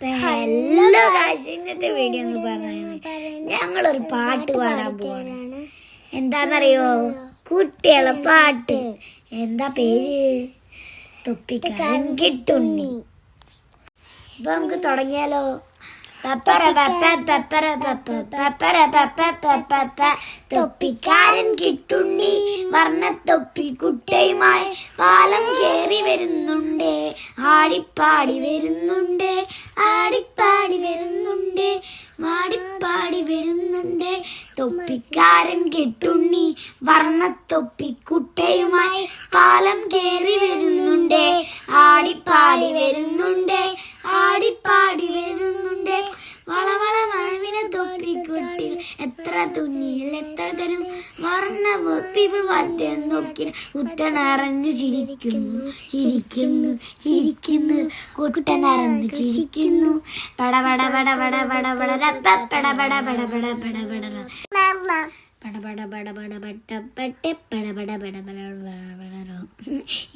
Hello guys ഇന്നത്തെ video എന്ന് പറയുന്നത് ഞങ്ങളൊരു പാട്ട് പാടാൻ പോവാണ്. എന്താന്നറിയോ? കുട്ടികളെ പാട്ട്. എന്താ പേര്? തൊപ്പിക്കാൻ കിട്ടുണ്ണി. ഇപ്പൊ നമുക്ക് തുടങ്ങിയാലോ. തൊപ്പിക്കാരൻ കിട്ടുണ്ണി. വർണ തൊപ്പി കുട്ടയുമായി പാലം കേറി വരുന്നുണ്ട്. ആടിപ്പാടി വരുന്നുണ്ട് ആടിപ്പാടി വരുന്നുണ്ട് മാടിപ്പാടി വരുന്നുണ്ട്. തൊപ്പിക്കാരൻ കെട്ടുണ്ണി വർണ തൊപ്പി കുട്ടയുമായി പാലം കേറി വരുന്നുണ്ട്. ആടിപ്പാടി തുന്നിയിൽ വർണ പീപ്പിൾ വാറ്റം നോക്കി കുട്ടനറഞ്ഞു ചിരിക്കുന്നു ചിരിക്കുന്നു ചിരിക്കുന്നു കുട്ടനറഞ്ഞു ചിരിക്കുന്നു പടപട പടപട പടപട പടപട പടപട പടപട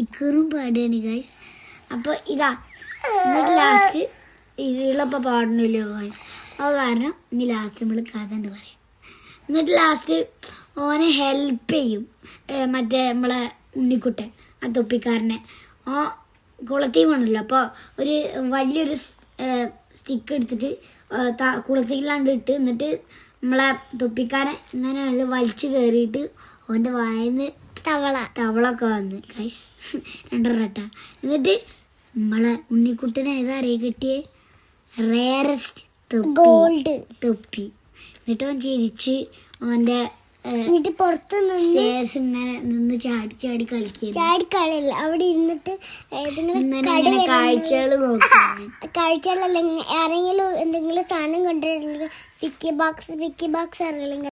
ഇക്കറും പാടുകയാണ് ഗൈസ് അപ്പൊ ഇതാ എന്നിട്ട് ലാസ്റ്റ് ഇതിളപ്പം പാടണില്ലോ ഗൈസ് അത് കാരണം ഇനി ലാസ്റ്റ് നമ്മൾ കഥ എന്ന് പറയാം എന്നിട്ട് ലാസ്റ്റ് ഓനെ ഹെൽപ്പ് ചെയ്യും. മറ്റേ നമ്മളെ ഉണ്ണിക്കുട്ടൻ ആ തൊപ്പിക്കാരനെ. ഓ കുളത്തിൽ വേണമല്ലോ അപ്പോൾ ഒരു വലിയൊരു സ്റ്റിക്ക് എടുത്തിട്ട് കുളത്തിലാണ്ട് ഇട്ട് എന്നിട്ട് നമ്മളെ തൊപ്പിക്കാരൻ ഇങ്ങനെ വലിച്ചു കയറിയിട്ട് ഓന്റെ വായന്ന് തവള. തവളൊക്കെ വന്ന്. ഗൈസ് രണ്ടരട്ട. എന്നിട്ട് നമ്മളെ ഉണ്ണിക്കുട്ടനെ ഏതാ അറിയ കിട്ടിയേ? റേറസ്റ്റ് ഗോൾഡ് തൊപ്പി. എന്നിട്ട് അവൻ ചിരിച്ച് അവന്റെ എന്നിട്ട് പുറത്ത് നിന്ന് സ്റ്റേഴ്സ് ഇങ്ങനെ നിന്ന് ചാടി ചാടി കളിക്കുക ചാടിക്കളില്ല അവിടെ ഇരുന്നിട്ട് ഏതെങ്കിലും കാഴ്ചകൾ നോക്കി. കാഴ്ചകളല്ല ആരെങ്കിലും എന്തെങ്കിലും സാധനം കൊണ്ടുവരുന്നത് പിക്കി ബോക്സ് പിക്കി ബോക്സ് അറിയില്ലെങ്കിൽ